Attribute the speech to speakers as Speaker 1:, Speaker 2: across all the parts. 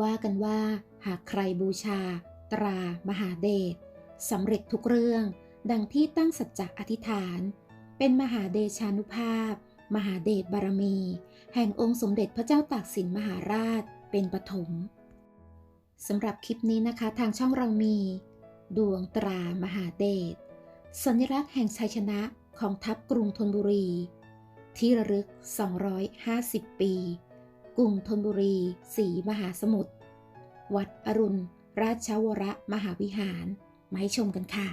Speaker 1: ว่ากันว่าหากใครบูชา ตรามหาเดชสำเร็จทุกเรื่อง ดังที่ตั้งสัจจะอธิษฐาน เป็นมหาเดชานุภาพ มหาเดชบารมี แห่งองค์สมเด็จพระเจ้าตากสินมหาราชเป็นปฐมสำหรับคลิปนี้นะคะทางช่องเรามี ดวงตรามหาเดชสัญลักษณ์แห่งชัยชนะของทัพกรุงธนบุรี ที่ระลึก 250 ปี กรุงธนบุรีสีมหาสมุทร วัดอรุณ ราชวรมหาวิหารมาให้ชมกันค่ะ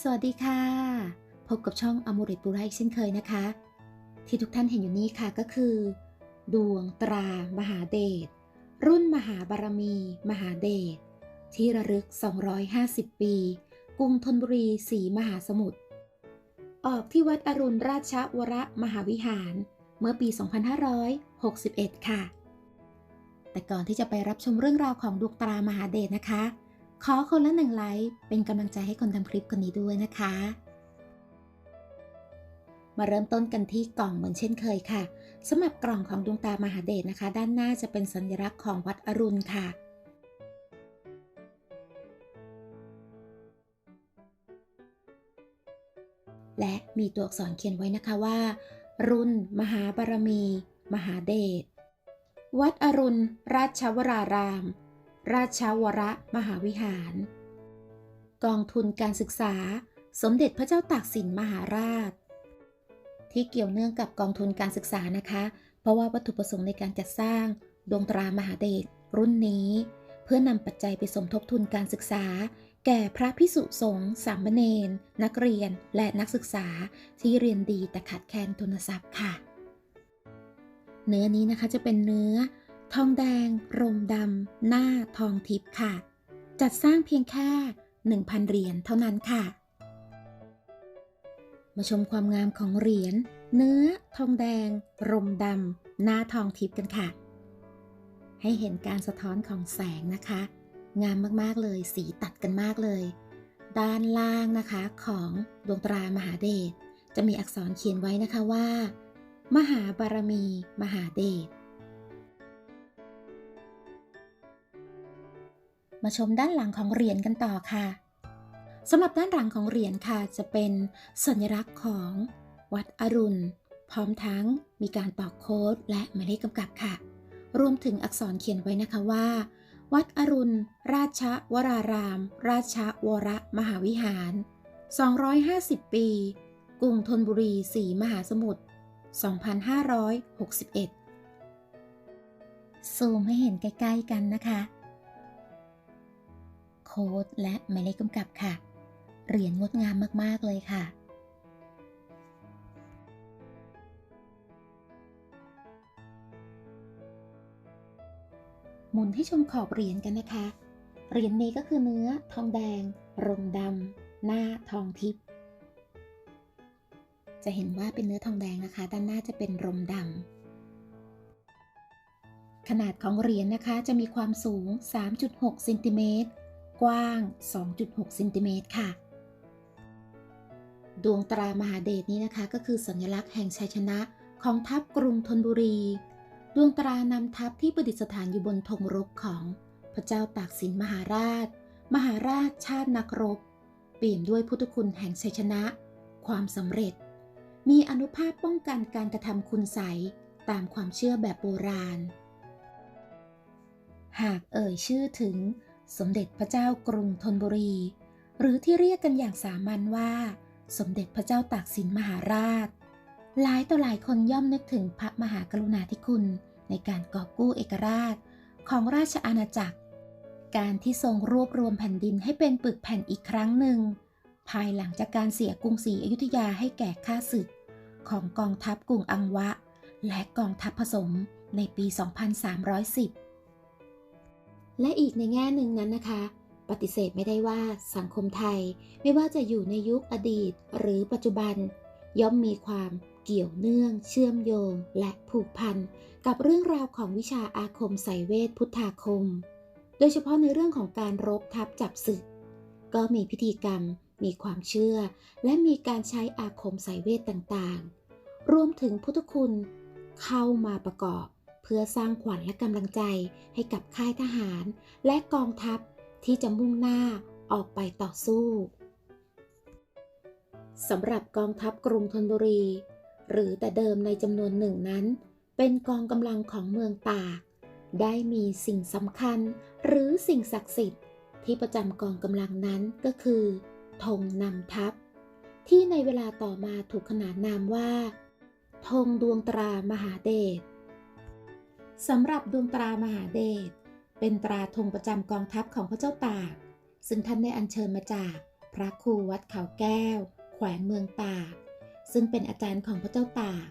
Speaker 1: สวัสดีค่ะ พบกับช่องอมูริตบุไรอีกเช่นเคยนะคะ ที่ทุกท่านเห็นอยู่นี้ค่ะก็คือ ดวงตรามหาเดช รุ่นมหาบารมี มหาเดช ที่ระลึก 250 ปี กรุงธนบุรีสีมหาสมุทรออกที่วัดอรุณราชวรมหาวิหาร เมื่อปี 2561 ค่ะ แต่ก่อนที่จะไปรับชมเรื่องราวของดวงตรามหาเดชนะคะ ขอคนละหนึ่งไลค์เป็นกำลังใจให้คนทำคลิปคนนี้ด้วยนะคะ มาเริ่มต้นกันที่กล่องเหมือนเช่นเคยค่ะสำหรับกล่องของดวงตามหาเดชนะคะ ด้านหน้าจะเป็นสัญลักษณ์ของวัดอรุณค่ะและมีตัวอักษรเขียนไว้นะคะว่า รุ่นมหาบารมี มหาเดช วัดอรุณ ราชวราราม ราชวรมหาวิหาร กองทุนการศึกษาสมเด็จพระเจ้าตากสินมหาราช ที่เกี่ยวเนื่องกับกองทุนการศึกษานะคะ เพราะว่าวัตถุประสงค์ในการจัดสร้าง ดวงตรามหาเดชรุ่นนี้ เพื่อนำปัจจัยไปสมทบทุนการศึกษา แก่พระพิสุสงฆ์สามเณรนักเรียนและนักศึกษาที่เรียนดีแต่ขาดแคลนทุนทรัพย์ค่ะ เนื้อนี้นะคะจะเป็นเนื้อ ทองแดง รมดำหน้าทองทิพย์ค่ะ จัดสร้างเพียงแค่ 1,000 เหรียญเท่านั้นค่ะ มาชมความงามของเหรียญเนื้อ ทองแดง รมดำหน้าทองทิพย์กันค่ะ ให้เห็นการสะท้อนของแสงนะคะ งามมากๆเลย สีตัดกันมากเลย ด้านล่างนะคะของดวงตรามหาเดชจะมีอักษรเขียนไว้นะคะว่า มหาบารมี มหาเดชมาชมด้านหลังของเหรียญกันต่อค่ะสำหรับด้านหลังของเหรียญค่ะจะเป็นสัญลักษณ์ของวัดอรุณ พร้อมทั้งมีการตอกโค้ดและหมายเลขกำกับค่ะ รวมถึงอักษรเขียนไว้นะคะว่า วัดอรุณ ราชวราราม ราชวรมหาวิหาร 250 ปี กรุงธนบุรีสีมหาสมุทร 2561 ซูมให้เห็นใกล้ ๆ กันนะคะ โค้ดและหมายเลขกำกับค่ะ เหรียญงดงามมาก ๆ เลยค่ะ หมุนให้ชมขอบเหรียญกันนะคะ เหรียญนี้ก็คือเนื้อ ทองแดงรมดำ หน้าทองทิพย์จะเห็นว่าเป็นเนื้อทองแดงนะคะ ด้านหน้าจะเป็นรมดำ ขนาดของเหรียญนะคะ จะมีความสูง 3.6เซนติเมตร กว้าง 2.6เซนติเมตรค่ะ ดวงตรามหาเดชนี้นะคะ ก็คือสัญลักษณ์แห่งชัยชนะของทัพกรุงธนบุรี ดวงตรานำทัพที่ประดิษฐานอยู่บนธงรบของพระเจ้าตากสินมหาราช มหาราชชาตินักรบ เปี่ยมด้วยพุทธคุณแห่งชัยชนะ ความสำเร็จ มีอนุภาพป้องกันการกระทำคุณใสตามความเชื่อแบบโบราณ หากเอ่ยชื่อถึงสมเด็จพระเจ้ากรุงธนบุรี หรือที่เรียกกันอย่างสามัญว่า สมเด็จพระเจ้าตากสินมหาราช หลายต่อหลายคนย่อมนึกถึงพระมหากรุณาธิคุณ ในการกอบกู้เอกราช ของราชอาณาจักร การที่ทรงรวบรวมแผ่นดินให้เป็นปึกแผ่นอีกครั้งหนึ่ง ภายหลังจากการเสียกรุงศรีอยุธยาให้แก่ข้าศึก ของกองทัพกรุงอังวะ และกองทัพผสมในปี 2310 และอีกในแง่หนึ่งนั้นนะคะ ปฏิเสธไม่ได้ว่าสังคมไทยไม่ว่าจะอยู่ในยุคอดีตหรือปัจจุบันย่อมมีความ เกี่ยวเนื่อง เชื่อมโยง และผูกพันกับเรื่องราวของวิชาอาคมไสยเวทพุทธาคม โดยเฉพาะในเรื่องของการรบทับจับศึก ก็มีพิธีกรรม มีความเชื่อ และมีการใช้อาคมไสยเวทต่างๆ รวมถึงพุทธคุณ เข้ามาประกอบ เพื่อสร้างขวัญและกำลังใจให้กับค่ายทหาร และกองทัพที่จะมุ่งหน้าออกไปต่อสู้สำหรับกองทัพกรุงธนบุรี หรือแต่เดิมในจำนวนหนึ่งนั้น เป็นกองกำลังของเมืองตาก ได้มีสิ่งสำคัญหรือสิ่งศักดิ์สิทธิ์ ที่ประจำกองกำลังนั้นก็คือธงนำทัพ ที่ในเวลาต่อมาถูกขนานนามว่าธงดวงตรามหาเดชสำหรับดวงตรามหาเดชเป็นตราธงประจำกองทัพของพระเจ้าตาก ซึ่งท่านได้อัญเชิญมาจากพระครูวัดเขาแก้ว แขวงเมืองตาก ซึ่งเป็นอาจารย์ของพระเจ้าตาก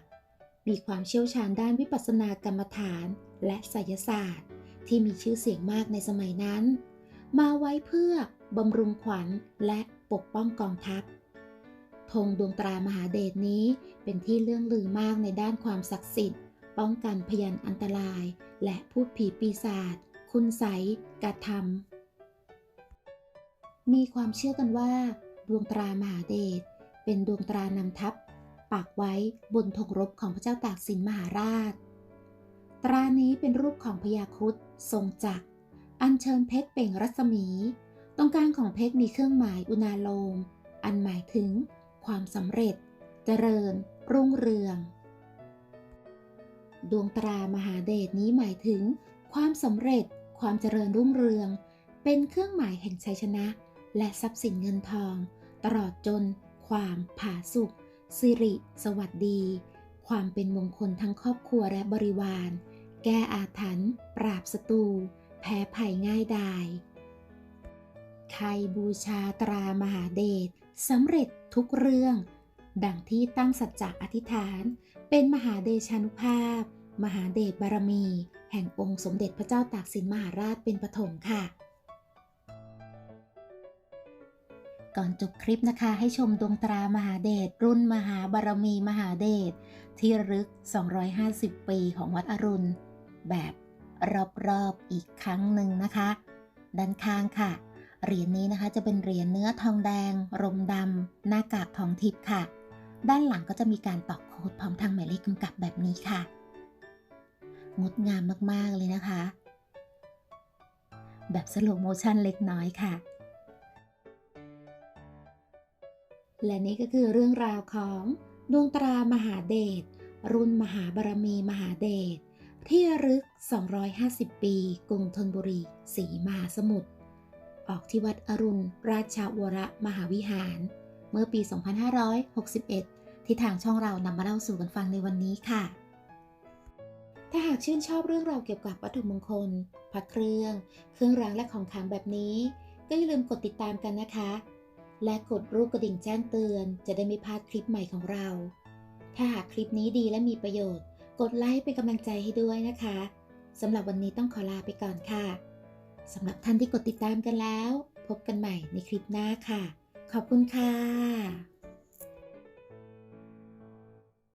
Speaker 1: มีความเชี่ยวชาญด้านวิปัสสนากรรมฐานและไสยศาสตร์ ที่มีชื่อเสียงมากในสมัยนั้น มาไว้เพื่อบำรุงขวัญและปกป้องกองทัพธงดวงตรามหาเดชนี้เป็นที่เรื่องลือมากในด้านความศักดิ์สิทธิ์ ป้องกันพยันอันตราย และพูดผีปีศาจคุณใสยกระทำมีความเชื่อกันว่า ดวงตรามหาเดช เป็นดวงตรานำทัพปักไว้บนธงรบของพระเจ้าตากสินมหาราช ตรานี้เป็นรูปของพญาครุฑทรงจักร อัญเชิญเพชรเป่งรัศมี ตรงกลางของเพชรมีเครื่องหมายอุณาโลม อันหมายถึง ความสำเร็จ เจริญ รุ่งเรือง ดวงตรามหาเดชนี้หมายถึง ความสำเร็จ ความเจริญรุ่งเรือง เป็นเครื่องหมายแห่งชัยชนะ และทรัพย์สินเงินทอง ตลอดจน ความผาสุกสิริ สวัสดี ความเป็นมงคลทั้งครอบครัวและบริวาร แก้อาถรรพ์ปราบศัตรูแพ้ภัยง่ายดายใครบูชาตรามหาเดชสำเร็จทุกเรื่อง ดังที่ตั้งสัจจะอธิษฐาน เป็นมหาเดชานุภาพ มหาเดชบารมี แห่งองค์สมเด็จพระเจ้าตากสินมหาราชเป็นปฐมค่ะ ก่อนจบคลิปนะคะ ให้ชมดวงตรามหาเดชรุ่นมหาบารมีมหาเดชที่ระลึก 250 ปีของวัดอรุณ แบบรอบๆอีกครั้งหนึ่งนะคะ ด้านข้างค่ะ เหรียญนี้นะคะจะเป็นเหรียญเนื้อทองแดง รมดำหน้ากากทองทิพย์ค่ะ ด้านหลังก็จะมีการตอกโค้ดพร้อมทางหมายเลขกำกับแบบนี้ค่ะ งดงามมากๆเลยนะคะ แบบสโลโมชันเล็กน้อยค่ะ และนี่ก็คือเรื่องราวของดวงตรามหาเดช รุ่นมหาบารมีมหาเดช ที่รึก 250 ปี กรุงธนบุรีศรีมหาสมุทร ออกที่วัดอรุณ ราชาวรมหาวิหาร เมื่อปี 2561 ที่ทางช่องเรานำมาเล่าสู่กันฟังในวันนี้ค่ะ ถ้าหากชื่นชอบเรื่องราวเกี่ยวกับวัตถุมงคล พระเครื่อง เครื่องรางและของขลังแบบนี้ ก็อย่าลืมกดติดตามกันนะคะ และกดรูปกระดิ่งแจ้งเตือน จะได้ไม่พลาดคลิปใหม่ของเรา ถ้าหากคลิปนี้ดีและมีประโยชน์ กดไลค์เป็นกำลังใจให้ด้วยนะคะสำหรับวันนี้ต้องขอลาไปก่อนค่ะสำหรับท่านที่กดติดตามกันแล้ว พบกันใหม่ในคลิปหน้าค่ะ ขอบคุณค่ะ